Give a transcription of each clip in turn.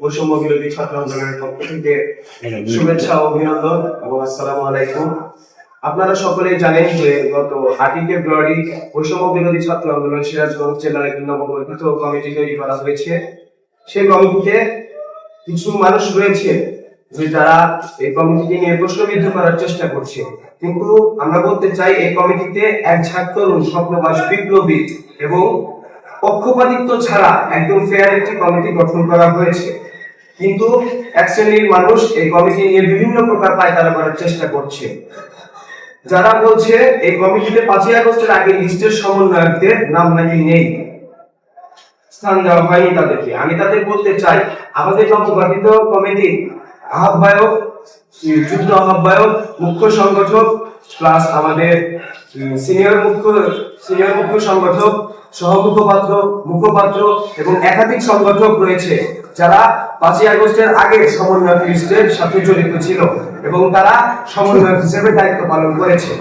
বৈষম্য বিরোধী ছাত্র আন্দোলনের পক্ষ থেকে শুভেচ্ছা অভিনন্দন এবং আসসালামু আলাইকুম। আপনারা সকলেই জানেন যে গত আটই ফেব্রুয়ারি বৈষম্য বিরোধী ছাত্র আন্দোলন সিরাজগঞ্জ জেলার একটি নবগঠিত কমিটি তৈরি করা হয়েছে। সেই কমিটিতে কিছু মানুষ রয়েছে যে যারা এই কমিটিকে নিয়ে প্রশ্নবিদ্ধ করার চেষ্টা করছে। কিন্তু আমরা বলতে চাই এই কমিটিতে এক ঝাঁক তরুণ স্বপ্নবাস বিপ্লবী এবং পক্ষপাতিত্ব ছাড়া একদম ফেয়ার একটি কমিটি গঠন করা হয়েছে। কিন্তু এক শ্রেণির মানুষ এই কমিটি নিয়ে বিভিন্ন প্রকার পায়তারা করার চেষ্টা করছে। যারা বলছে এই কমিটিতে পাঁচই আগস্টের আগে লিস্টের সমন্বয়কদের নাম নাকি নেই, স্থান দেওয়া হয়নি তাদেরকে। আমি তাদের বলতে চাই, আমাদের নবগঠিত কমিটি আহ্বায়ক যুদ্ধ আহ্বায়ক, মুখ্য সংগঠক প্লাস আমাদের সিনিয়র মুখ্য সিনিয়র মুখ্য সংগঠক সহ মুখপাত্র মুখপাত্র এবং একাধিক সংগঠক রয়েছে যারা পাঁচই আগস্টের আগে সমন্বয়ক লিস্টের সাথে জড়িত ছিল এবং তারা সমন্বয়ক হিসেবে দায়িত্ব পালন করেছে।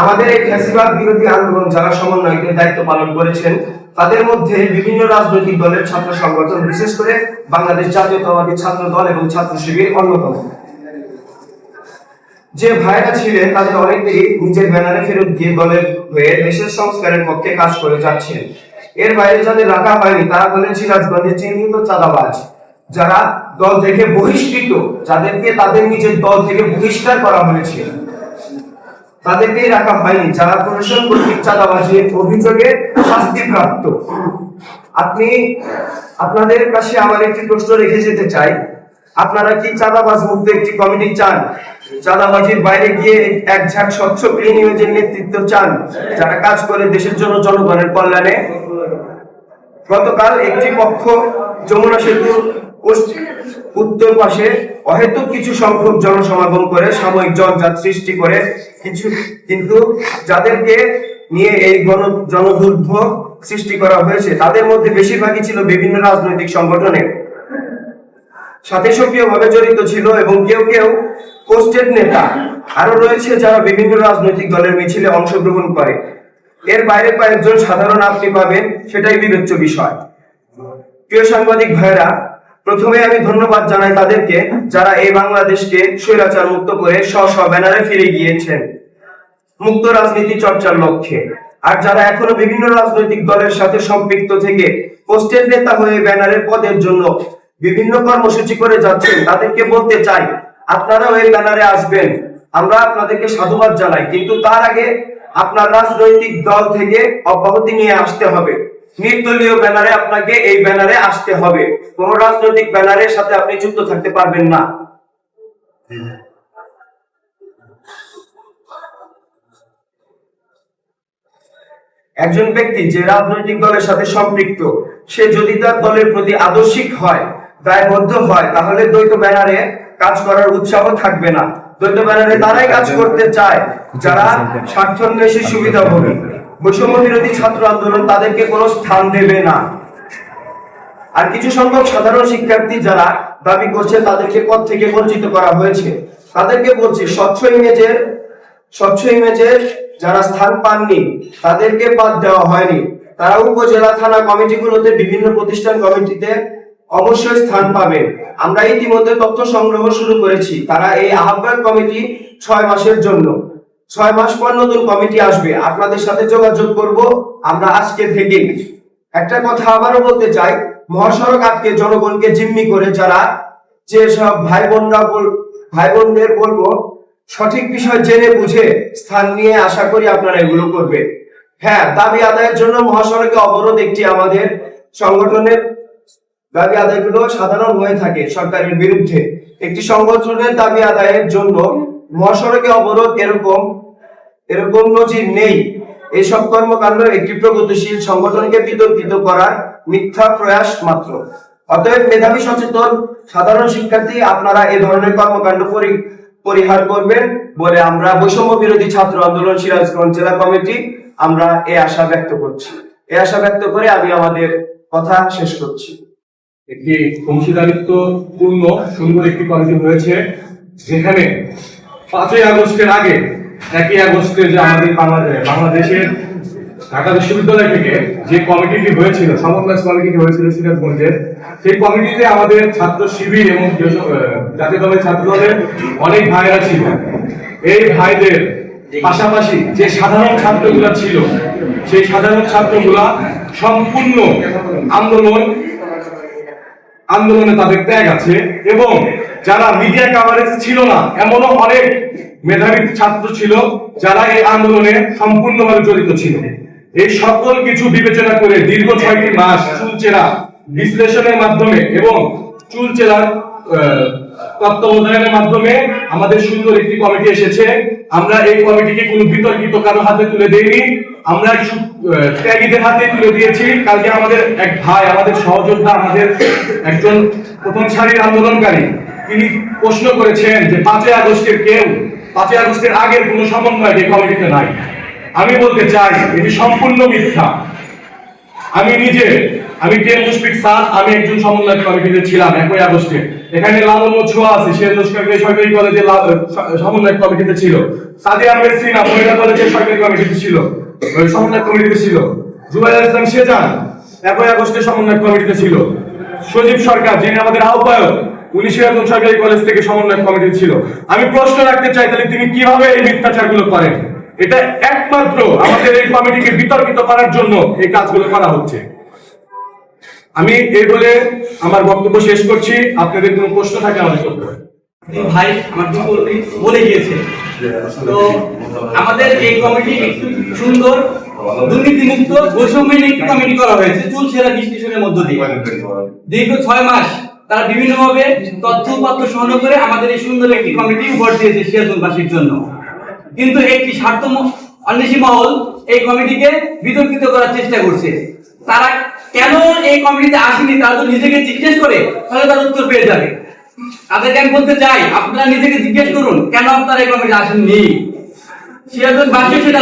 আমাদের এই ফ্যাসিবাদ বিরোধী আন্দোলন যারা সমন্বয়কের দায়িত্ব পালন করেছেন, তাদের মধ্যে বিভিন্ন রাজনৈতিক দলের ছাত্র সংগঠন, বিশেষ করে বাংলাদেশ জাতীয়তাবাদী ছাত্র দল এবং ছাত্র শিবির অন্যতম। যে ভাইরা ছিলেন তাদের অনেকেই নিজের ব্যানারে ফেরত দিয়ে দলের হয়ে দেশের সংস্কারের পক্ষে কাজ করে যাচ্ছেন। এর বাইরে যাদের রাখা হয়নি, তারা হলেন সিরাজগঞ্জের চিহ্নিত চাঁদাবাজ, যারা দল থেকে বহিষ্কৃত, যাদেরকে তাদের নিজের দল থেকে বহিষ্কার করা হয়েছিল তাদেরকেই রাখা হয়নি, যারা প্রশাসন কর্তৃক চাঁদাবাজির অভিযোগে শাস্তিপ্রাপ্ত। আপনি, আপনাদের কাছে আমার একটি প্রশ্ন রেখে যেতে চাই। আপনারা কি চাঁদাবাজ মুক্ত একটি কমিটি চান? চাঁদাবাজির বাইরে গিয়ে এক ঝাঁক স্বচ্ছ ক্লিন নেতৃত্ব চান, যারা কাজ করে দেশের জন্য জনগণের কল্যাণে? গতকাল একটি পক্ষ যমুনা সেতু উত্তর পাশে অহেতুক কিছু সংখ্যক জনসমাগম করে সাময়িক জঞ্জাট সৃষ্টি করে, কিছু কিন্তু যাদেরকে নিয়ে এই গণ জনদুর্ভোগ সৃষ্টি করা হয়েছে, তাদের মধ্যে বেশিরভাগই ছিল বিভিন্ন রাজনৈতিক সংগঠনের। সাথে সক্রিয়ভাবে জড়িত ছিল এবং কেউ কেউ পোস্টেড নেতা। আরও রয়েছে যারা বিভিন্ন রাজনৈতিক দলের মিছিলে অংশগ্রহণ করে। এর বাইরে কয়েকজন সাধারণ আপনি পাবেন, সেটাই বিবেচ্য বিষয়। প্রিয় সাংবাদিক ভাইরা প্রথমে আমি ধন্যবাদ জানাই তাদেরকে যারা এই বাংলাদেশকে স্বৈরাচার মুক্ত করে স্ব স্ব ব্যানারে ফিরে গিয়েছেন। মুক্ত রাজনীতি চর্চার লক্ষ্যে। আর যারা এখনও বিভিন্ন রাজনৈতিক দলের সাথে সম্পৃক্ত থেকে পোস্টের নেতা হয়ে ব্যানারের পদের জন্য বিভিন্ন কর্মসূচি করে যাচ্ছেন, তাদেরকে বলতে চাই, আপনারাও এই ব্যানারে আসবেন। আমরা আপনাদেরকে সাধুবাদ জানাই, কিন্তু তার আগে আপনার রাজনৈতিক দল থেকে অব্যাহতি নিয়ে আসতে হবে। নির্দলীয় ব্যানারে আপনাকে এই ব্যানারে আসতে হবে। কোন রাজনৈতিক ব্যানারের সাথে আপনি যুক্ত থাকতে পারবেন না। একজন ব্যক্তি যে রাজনৈতিক দলের সাথে সম্পৃক্ত, সে যদি তার দলের প্রতি আদর্শিক হয় দায়বদ্ধ হয়, তাহলে দ্বৈত ব্যানারে কাজ করার উৎসাহ থাকবে না। দ্বৈত ব্যানারে তারাই কাজ করতে চায়, যারা স্বার্থন্বেষী সুবিধা ভোগী। বৈষম্য বিরোধী ছাত্র আন্দোলন তাদেরকে কোনো স্থান দেবে না। আর কিছু সংখ্যক সাধারণ শিক্ষার্থী যারা দাবি করছে তাদেরকে পদ থেকে বঞ্চিত করা হয়েছে, তাদেরকে বলছি, স্বচ্ছ ইমেজের স্বচ্ছ ইমেজের যারা স্থান পাননি, তাদেরকে বাদ দেওয়া হয়নি। তারা উপজেলা, থানা, কমিটিগুলোতে বিভিন্ন প্রতিষ্ঠান, কমিটিতে অবশ্যই স্থান পাবে। আমরা ইতিমধ্যে তথ্য সংগ্রহ শুরু করেছি। তারা এই আহ্বায়ক কমিটি ছয় মাসের জন্য। ছয় মাস পর নতুন কমিটি আসবে। আপনাদের সাথে যোগাযোগ করব আমরা আজকে থেকে। একটা কথা আবারও বলতে চাই। মহাসড়ক আটকে জনগণকে জিম্মি করে যারা যে সব ভাই বোনরা ভাই বোনদের বলব, সঠিক বিষয় জেনে বুঝে স্থান নিয়ে আশা করি আপনারা এগুলো করবে। হ্যাঁ দাবি আদায়ের জন্য মহাসড়কে অবরোধ একটি আমাদের সংগঠনের দাবি আদায়গুলো সাধারণ হয়ে থাকে সরকারের বিরুদ্ধে। একটি সংগঠনের দাবি আদায়ের জন্য মহাসড়কে অবরোধ এরকম এরকম নজির নেই। এইসব কর্মকাণ্ড একটি প্রগতিশীল সংগঠনকে বিতর্কিত করার মিথ্যা প্রয়াস মাত্র। অতএব মেধাবী, সচেতন, সাধারণ শিক্ষার্থী আপনারা এ ধরনের কর্মকাণ্ড পরি- পরিহার করবেন বলে আমরা বৈষম্য বিরোধী ছাত্র আন্দোলন সিরাজগঞ্জ জেলা কমিটি আমরা এই আশা ব্যক্ত করছি। এই আশা ব্যক্ত করে আমি আমাদের কথা শেষ করছি। একটি অংশীদারিত্ব পূর্ণ, সুন্দর একটি কমিটি হয়েছে যেখানে পাঁচই আগস্টের আগে, একই আগস্টে যে আমাদের বাংলাদেশ, বাংলাদেশের ঢাকা বিশ্ববিদ্যালয় থেকে যে কমিটিটি হয়েছিল সমন্বয় কমিটি হয়েছিল সিরাজগঞ্জের, সেই কমিটিতে আমাদের ছাত্র শিবির এবং জাতীয় দলের ছাত্র দলের অনেক ভাইরা ছিল। এই ভাইদের পাশাপাশি যে সাধারণ ছাত্রগুলা ছিল, সেই সাধারণ ছাত্রগুলা সম্পূর্ণ আন্দোলন আন্দোলনে তাদের ত্যাগ আছে এবং যারা মিডিয়া কাভারেজ ছিল না এমনও অনেক মেধাবী ছাত্র ছিল যারা এই আন্দোলনে সম্পূর্ণভাবে জড়িত ছিল। এই সকল কিছু বিবেচনা করে দীর্ঘ ছয়টি মাস চুলচেরা বিশ্লেষণের মাধ্যমে এবং চুলচেরার আহ, তত্ত্বাবধানের মাধ্যমে আমাদের সুন্দর একটি কমিটি এসেছে। আমরা এই কমিটিকে কোনো বিতর্কিত কারও হাতে তুলে দেইনি। আমরা আহ, ত্যাগীদের হাতে তুলে দিয়েছি। কালকে আমাদের এক ভাই আমাদের সহযোদ্ধা আমাদের একজন প্রথম সারির আন্দোলনকারী তিনি প্রশ্ন করেছেন যে পাঁচই আগস্টের কেউ পাঁচই আগস্টের আগের কোনো সমন্বয় এই কমিটিতে নাই। আমি বলতে চাই এটি সম্পূর্ণ মিথ্যা। আমি নিজে আমি টেন মুশফিক স্যার আমি একজন সমন্বয় কমিটিতে ছিলাম একই আগস্টে। এখানে লালন ছোঁয়া আছে, সে সরকারি সরকারি কলেজে সমন্বয় কমিটিতে ছিল। সাদি আহমেদ সিনহা মহিলা কলেজের সরকারি কমিটিতে ছিল। সমন্বয় কমিটিতে ছিল। জুবাইর ইসলাম সেজান একই আগস্টে সমন্বয় কমিটিতে ছিল। সজীব সরকার, যিনি আমাদের আহ্বায়ক উনি সিরাজগঞ্জ সরকারি কলেজ থেকে সমন্বয় কমিটি ছিল। আমি প্রশ্ন রাখতে চাই, তাহলে তিনি কীভাবে এই মিথ্যাচারগুলো করেন? এটা একমাত্র আমাদের এই কমিটিকে বিতর্কিত করার জন্য এই কাজগুলো করা হচ্ছে। আমি এই বলে আমার বক্তব্য শেষ করছি। আপনাদের কোনো প্রশ্ন থাকে আমাদের করতে ভাই আমার বলে গিয়েছে? তো আমাদের এই কমিটি একটু সুন্দর, দুর্নীতিমুক্ত, বৈষম্যহীন একটি কমিটি করা হয়েছে চুল সেরা বিশ্লেষণের মধ্য দিয়ে। দীর্ঘ ছয় মাস তারা বিভিন্নভাবে তথ্য উপাত্ত সংগ্রহ করে আমাদের এই সুন্দর একটি কমিটি উপহার দিয়েছে সিরাজগঞ্জবাসীর জন্য। কিন্তু একটি স্বার্থ অন্বেষী মহল এই কমিটিকে বিতর্কিত করার চেষ্টা করছে। তারা কেন এই কমিটিতে আসেনি? তারা তো নিজেকে জিজ্ঞেস করে, তাহলে তার উত্তর পেয়ে যাবে। তাদেরকে আমি বলতে চাই, আপনারা নিজেকে জিজ্ঞেস করুন, কেন আপনারা এই কমিটি আসেননি? সেটা